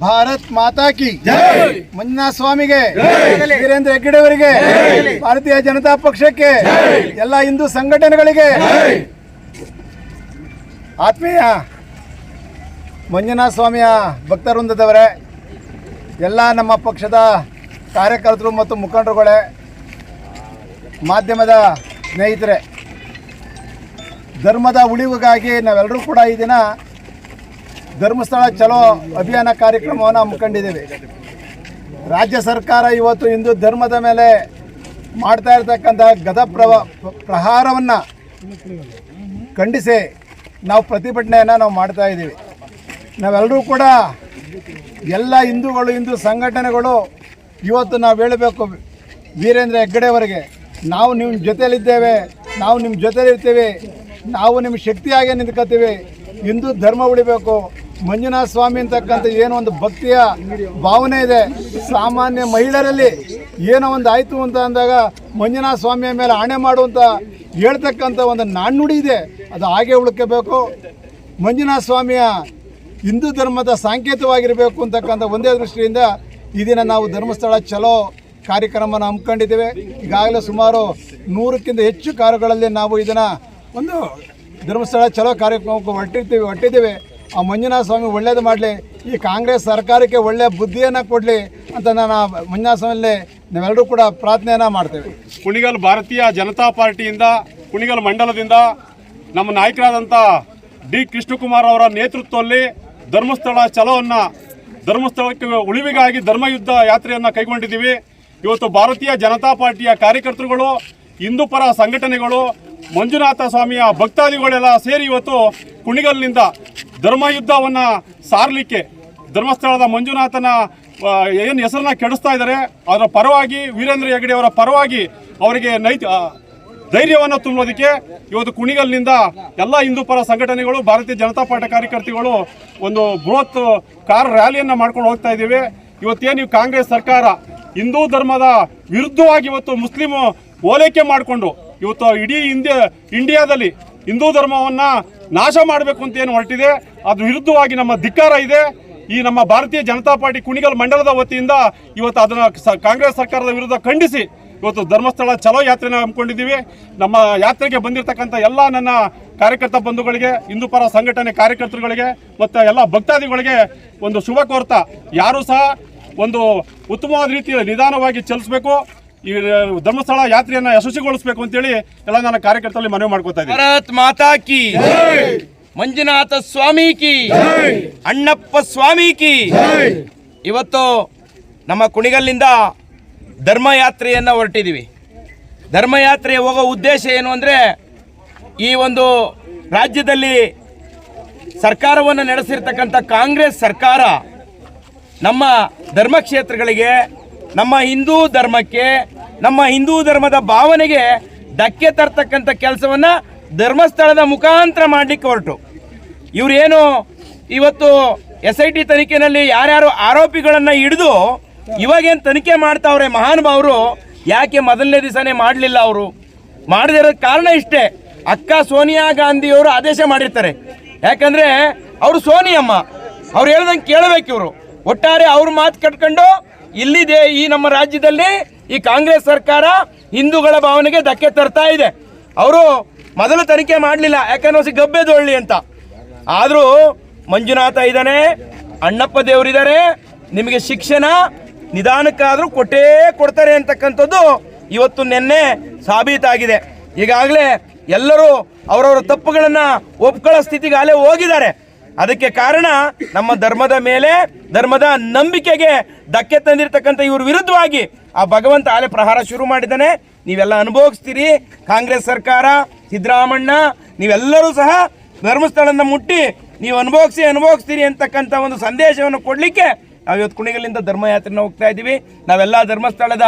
ಭಾರತ್ ಮಾತಾ ಕಿ ಮಂಜುನಾಥ ಸ್ವಾಮಿಗೆ ವೀರೇಂದ್ರ ಹೆಗ್ಗಡೆ ಅವರಿಗೆ ಭಾರತೀಯ ಜನತಾ ಪಕ್ಷಕ್ಕೆ ಎಲ್ಲ ಹಿಂದೂ ಸಂಘಟನೆಗಳಿಗೆ ಆತ್ಮೀಯ ಮಂಜುನಾಥ ಸ್ವಾಮಿಯ ಭಕ್ತವೃಂದದವರೇ ಎಲ್ಲ ನಮ್ಮ ಪಕ್ಷದ ಕಾರ್ಯಕರ್ತರು ಮತ್ತು ಮುಖಂಡರುಗಳೇ ಮಾಧ್ಯಮದ ಸ್ನೇಹಿತರೆ ಧರ್ಮದ ಉಳಿವಿಗಾಗಿ ನಾವೆಲ್ಲರೂ ಕೂಡ ಈ ದಿನ ಧರ್ಮಸ್ಥಳ ಚಲೋ ಅಭಿಯಾನ ಕಾರ್ಯಕ್ರಮವನ್ನು ಹಮ್ಮಿಕೊಂಡಿದ್ದೇವೆ. ರಾಜ್ಯ ಸರ್ಕಾರ ಇವತ್ತು ಹಿಂದೂ ಧರ್ಮದ ಮೇಲೆ ಮಾಡ್ತಾ ಇರ್ತಕ್ಕಂಥ ಗದ ಪ್ರವ, ಪ್ರಹಾರವನ್ನು ಖಂಡಿಸಿ ನಾವು ಪ್ರತಿಭಟನೆಯನ್ನು ನಾವು ಮಾಡ್ತಾ ಇದ್ದೀವಿ. ನಾವೆಲ್ಲರೂ ಕೂಡ ಎಲ್ಲ ಹಿಂದೂಗಳು, ಹಿಂದೂ ಸಂಘಟನೆಗಳು ಇವತ್ತು ನಾವು ಹೇಳಬೇಕು, ವೀರೇಂದ್ರ ಹೆಗ್ಗಡೆಯವರಿಗೆ ನಾವು ನಿಮ್ಮ ಜೊತೆಯಲ್ಲಿದ್ದೇವೆ, ನಾವು ನಿಮ್ಮ ಜೊತೆಲಿರ್ತೀವಿ ನಾವು ನಿಮ್ಮ ಶಕ್ತಿಯಾಗಿ ನಿಂತ್ಕೋತೀವಿ, ಹಿಂದೂ ಧರ್ಮ ಉಳಿಬೇಕು ಮಂಜುನಾಥ ಸ್ವಾಮಿ ಅಂತಕ್ಕಂಥ ಏನೋ ಒಂದು ಭಕ್ತಿಯ ಭಾವನೆ ಇದೆ. ಸಾಮಾನ್ಯ ಮಹಿಳೆಯರಲ್ಲಿ ಏನೋ ಒಂದು ಆಯಿತು ಅಂತ ಅಂದಾಗ ಮಂಜುನಾಥ ಸ್ವಾಮಿಯ ಮೇಲೆ ಆಣೆ ಮಾಡುವಂಥ ಹೇಳ್ತಕ್ಕಂಥ ಒಂದು ನಾಣ್ಣುಡಿ ಇದೆ. ಅದು ಹಾಗೆ ಉಳ್ಕೋಬೇಕು. ಮಂಜುನಾಥ ಸ್ವಾಮಿಯ ಹಿಂದೂ ಧರ್ಮದ ಸಾಂಕೇತವಾಗಿರಬೇಕು ಅಂತಕ್ಕಂಥ ಒಂದೇ ದೃಷ್ಟಿಯಿಂದ ಈ ದಿನ ನಾವು ಧರ್ಮಸ್ಥಳ ಚಲೋ ಕಾರ್ಯಕ್ರಮನ ಹಮ್ಮಿಕೊಂಡಿದ್ದೇವೆ. ಈಗಾಗಲೇ ಸುಮಾರು ನೂರಕ್ಕಿಂತ ಹೆಚ್ಚು ಕಾರುಗಳಲ್ಲಿ ನಾವು ಇದನ್ನು ಒಂದು ಧರ್ಮಸ್ಥಳ ಚಲೋ ಕಾರ್ಯಕ್ರಮಕ್ಕೆ ಹೊರಟಿರ್ತೀವಿ, ಹೊರಟಿದ್ದೀವಿ. ಆ ಮಂಜುನಾಥ ಸ್ವಾಮಿ ಒಳ್ಳೇದು ಮಾಡಲಿ, ಈ ಕಾಂಗ್ರೆಸ್ ಸರ್ಕಾರಕ್ಕೆ ಒಳ್ಳೆಯ ಬುದ್ಧಿಯನ್ನು ಕೊಡಲಿ ಅಂತ ನಾನು ಮಂಜುನಾಥ ಸ್ವಾಮಿಯಲ್ಲಿ ನಾವೆಲ್ಲರೂ ಕೂಡ ಪ್ರಾರ್ಥನೆಯನ್ನು ಮಾಡ್ತೇವೆ. ಕುಣಿಗಲ್ ಭಾರತೀಯ ಜನತಾ ಪಾರ್ಟಿಯಿಂದ, ಕುಣಿಗಲ್ ಮಂಡಲದಿಂದ ನಮ್ಮ ನಾಯಕರಾದಂಥ ಡಿ ಕೃಷ್ಣಕುಮಾರ್ ಅವರ ನೇತೃತ್ವದಲ್ಲಿ ಧರ್ಮಸ್ಥಳ ಛಲವನ್ನು, ಧರ್ಮಸ್ಥಳಕ್ಕೆ ಉಳಿವಿಗಾಗಿ ಧರ್ಮಯುದ್ಧ ಯಾತ್ರೆಯನ್ನು ಕೈಗೊಂಡಿದ್ದೀವಿ. ಇವತ್ತು ಭಾರತೀಯ ಜನತಾ ಪಾರ್ಟಿಯ ಕಾರ್ಯಕರ್ತರುಗಳು, ಹಿಂದೂ ಪರ ಸಂಘಟನೆಗಳು, ಮಂಜುನಾಥ ಸ್ವಾಮಿಯ ಭಕ್ತಾದಿಗಳೆಲ್ಲ ಸೇರಿ ಇವತ್ತು ಕುಣಿಗಲ್ನಿಂದ ಧರ್ಮಯುದ್ಧವನ್ನು ಸಾರಲಿಕ್ಕೆ ಧರ್ಮಸ್ಥಳದ ಮಂಜುನಾಥನ ಏನು ಹೆಸರನ್ನ ಕೆಡಿಸ್ತಾ ಇದ್ದಾರೆ ಅದರ ಪರವಾಗಿ ವೀರೇಂದ್ರ ಹೆಗಡೆ ಅವರ ಪರವಾಗಿ ಅವರಿಗೆ ನೈತ ಧೈರ್ಯವನ್ನು ತುಂಬೋದಕ್ಕೆ ಇವತ್ತು ಕುಣಿಗಲ್ನಿಂದ ಎಲ್ಲ ಹಿಂದೂ ಪರ ಸಂಘಟನೆಗಳು, ಭಾರತೀಯ ಜನತಾ ಪಾರ್ಟಿ ಕಾರ್ಯಕರ್ತಿಗಳು ಒಂದು ಬೃಹತ್ ಕಾರ್ ರ್ಯಾಲಿಯನ್ನು ಮಾಡ್ಕೊಂಡು ಹೋಗ್ತಾ ಇದ್ದೀವಿ. ಇವತ್ತೇನು ಕಾಂಗ್ರೆಸ್ ಸರ್ಕಾರ ಹಿಂದೂ ಧರ್ಮದ ವಿರುದ್ಧವಾಗಿ ಇವತ್ತು ಮುಸ್ಲಿಮ್ ಓಲೈಕೆ ಮಾಡಿಕೊಂಡು ಇವತ್ತು ಇಡೀ ಇಂಡಿಯಾ ಇಂಡಿಯಾದಲ್ಲಿ ಹಿಂದೂ ಧರ್ಮವನ್ನು ನಾಶ ಮಾಡಬೇಕು ಅಂತ ಏನು ಹೊರಟಿದೆ? ಅದ್ರ ವಿರುದ್ಧವಾಗಿ ನಮ್ಮ ಧಿಕ್ಕಾರ ಇದೆ. ಈ ನಮ್ಮ ಭಾರತೀಯ ಜನತಾ ಪಾರ್ಟಿ ಕುಣಿಗಲ್ ಮಂಡಲದ ವತಿಯಿಂದ ಇವತ್ತು ಅದನ್ನು ಕಾಂಗ್ರೆಸ್ ಸರ್ಕಾರದ ವಿರುದ್ಧ ಖಂಡಿಸಿ ಇವತ್ತು ಧರ್ಮಸ್ಥಳ ಚಲೋ ಯಾತ್ರೆನ ಹಮ್ಮಿಕೊಂಡಿದ್ದೀವಿ. ನಮ್ಮ ಯಾತ್ರೆಗೆ ಬಂದಿರತಕ್ಕಂಥ ಎಲ್ಲ ನನ್ನ ಕಾರ್ಯಕರ್ತ ಬಂಧುಗಳಿಗೆ, ಹಿಂದೂ ಪರ ಸಂಘಟನೆ ಕಾರ್ಯಕರ್ತರುಗಳಿಗೆ, ಮತ್ತು ಎಲ್ಲ ಭಕ್ತಾದಿಗಳಿಗೆ ಒಂದು ಶುಭ ಕೋರ್ತಾ. ಯಾರೂ ಸಹ ಒಂದು ಉತ್ತಮವಾದ ರೀತಿಯಲ್ಲಿ ನಿಧಾನವಾಗಿ ಚಲಿಸಬೇಕು. ಈ ಧರ್ಮಸ್ಥಳ ಯಾತ್ರೆಯನ್ನ ಯಶಸ್ವಿಗೊಳಿಸಬೇಕು ಅಂತೇಳಿ ಎಲ್ಲ ನನ್ನ ಕಾರ್ಯಕರ್ತರಲ್ಲಿ ಮನವಿ ಮಾಡ್ಕೊತಾ ಇದ್ದೀನಿ. ಭಾರತ್ ಮಾತಾ ಕಿ ಮಂಜುನಾಥ ಸ್ವಾಮಿ ಕಿ! ಅಣ್ಣಪ್ಪ ಸ್ವಾಮಿ ಕಿ! ಇವತ್ತು ನಮ್ಮ ಕುಣಿಗಲ್ಲಿಂದ ಧರ್ಮಯಾತ್ರೆಯನ್ನು ಹೊರಟಿದ್ದೀವಿ ಧರ್ಮಯಾತ್ರೆ ಹೋಗೋ ಉದ್ದೇಶ ಏನು ಅಂದರೆ ಈ ಒಂದು ರಾಜ್ಯದಲ್ಲಿ ಸರ್ಕಾರವನ್ನು ನಡೆಸಿರ್ತಕ್ಕಂಥ ಕಾಂಗ್ರೆಸ್ ಸರ್ಕಾರ ನಮ್ಮ ಧರ್ಮಕ್ಷೇತ್ರಗಳಿಗೆ ನಮ್ಮ ಹಿಂದೂ ಧರ್ಮಕ್ಕೆ, ನಮ್ಮ ಹಿಂದೂ ಧರ್ಮದ ಭಾವನೆಗೆ ಧಕ್ಕೆ ತರ್ತಕ್ಕಂಥ ಕೆಲಸವನ್ನ ಧರ್ಮಸ್ಥಳದ ಮುಖಾಂತರ ಮಾಡಲಿಕ್ಕೆ ಹೊರಟು. ಇವರೇನು ಇವತ್ತು ಎಸ್ ಐ ಟಿ ತನಿಖೆನಲ್ಲಿ ಯಾರ್ಯಾರು ಆರೋಪಿಗಳನ್ನು ಹಿಡಿದು ಇವಾಗೇನು ತನಿಖೆ ಮಾಡ್ತಾವ್ರೆ ಮಹಾನುಭಾವರು ಯಾಕೆ ಮೊದಲನೇ ದಿವಸನೇ ಮಾಡಲಿಲ್ಲ ಅವರು? ಮಾಡದಿರೋ ಕಾರಣ ಇಷ್ಟೇ. ಅಕ್ಕ ಸೋನಿಯಾ ಗಾಂಧಿಯವರು ಆದೇಶ ಮಾಡಿರ್ತಾರೆ. ಯಾಕಂದ್ರೆ ಅವರು ಸೋನಿಯಮ್ಮ. ಅವ್ರು ಹೇಳ್ದಂಗೆ ಕೇಳಬೇಕು ಇವರು. ಒಟ್ಟಾರೆ ಅವ್ರ ಮಾತು ಕಟ್ಕೊಂಡು ಇಲ್ಲಿದೆ ಈ ನಮ್ಮ ರಾಜ್ಯದಲ್ಲಿ ಈ ಕಾಂಗ್ರೆಸ್ ಸರ್ಕಾರ ಹಿಂದೂಗಳ ಭಾವನೆಗೆ ಧಕ್ಕೆ ತರ್ತಾ ಇದೆ. ಅವರು ಮೊದಲು ತನಿಖೆ ಮಾಡಲಿಲ್ಲ, ಯಾಕಂದ್ರೆ ಹೊಸ ಗಬ್ಬೆದೊಳ್ಳಿ ಅಂತ. ಆದರೂ ಮಂಜುನಾಥ ಇದ್ದಾನೆ, ಅಣ್ಣಪ್ಪ ದೇವರಿದ್ದಾರೆ, ನಿಮಗೆ ಶಿಕ್ಷಣ ನಿಧಾನಕ್ಕಾದರೂ ಕೊಟ್ಟೇ ಕೊಡ್ತಾರೆ ಅಂತಕ್ಕಂಥದ್ದು ಇವತ್ತು ನಿನ್ನೆ ಸಾಬೀತಾಗಿದೆ. ಈಗಾಗಲೇ ಎಲ್ಲರೂ ಅವರವರ ತಪ್ಪುಗಳನ್ನು ಒಪ್ಕೊಳ್ಳೋ ಸ್ಥಿತಿಗೆ ಅಲ್ಲೇ ಹೋಗಿದ್ದಾರೆ. ಅದಕ್ಕೆ ಕಾರಣ ನಮ್ಮ ಧರ್ಮದ ಮೇಲೆ, ಧರ್ಮದ ನಂಬಿಕೆಗೆ ಧಕ್ಕೆ ತಂದಿರತಕ್ಕಂಥ ಇವ್ರ ವಿರುದ್ಧವಾಗಿ ಆ ಭಗವಂತ ಆಲೆ ಪ್ರಹಾರ ಶುರು ಮಾಡಿದ್ದಾನೆ. ನೀವೆಲ್ಲ ಅನುಭವಿಸ್ತೀರಿ. ಕಾಂಗ್ರೆಸ್ ಸರ್ಕಾರ ಸಿದ್ದರಾಮಣ್ಣ ನೀವೆಲ್ಲರೂ ಸಹ ಧರ್ಮಸ್ಥಳನ ಮುಟ್ಟಿ ನೀವು ಅನುಭವಿಸಿ, ಅನುಭವಿಸ್ತೀರಿ ಅಂತಕ್ಕಂಥ ಒಂದು ಸಂದೇಶವನ್ನು ಕೊಡಲಿಕ್ಕೆ ನಾವು ಇವತ್ತು ಕುಣಿಗಲಿಂದ ಧರ್ಮಯಾತ್ರೆನ ಹೋಗ್ತಾ ಇದ್ದೀವಿ. ನಾವೆಲ್ಲ ಧರ್ಮಸ್ಥಳದ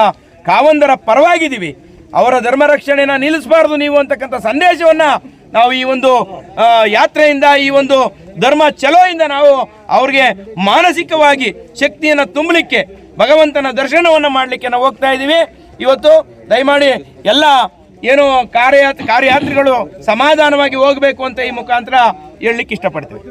ಕಾವಂದರ ಪರವಾಗಿದ್ದೀವಿ. ಅವರ ಧರ್ಮ ರಕ್ಷಣೆನ ನಿಲ್ಲಿಸಬಾರ್ದು ನೀವು ಅಂತಕ್ಕಂಥ ಸಂದೇಶವನ್ನ ನಾವು ಈ ಒಂದು ಯಾತ್ರೆಯಿಂದ, ಈ ಒಂದು ಧರ್ಮ ಚಲೋಯಿಂದ ನಾವು ಅವ್ರಿಗೆ ಮಾನಸಿಕವಾಗಿ ಶಕ್ತಿಯನ್ನು ತುಂಬಲಿಕ್ಕೆ, ಭಗವಂತನ ದರ್ಶನವನ್ನು ಮಾಡಲಿಕ್ಕೆ ನಾವು ಹೋಗ್ತಾ ಇದ್ದೀವಿ. ಇವತ್ತು ದಯಮಾಡಿ ಎಲ್ಲ ಏನು ಕಾರ್ಯಾತ್ ಕಾರ್ಯಯಾತ್ರಿಗಳು ಸಮಾಧಾನವಾಗಿ ಹೋಗಬೇಕು ಅಂತ ಈ ಮುಖಾಂತರ ಹೇಳಲಿಕ್ಕೆ ಇಷ್ಟಪಡ್ತೀವಿ.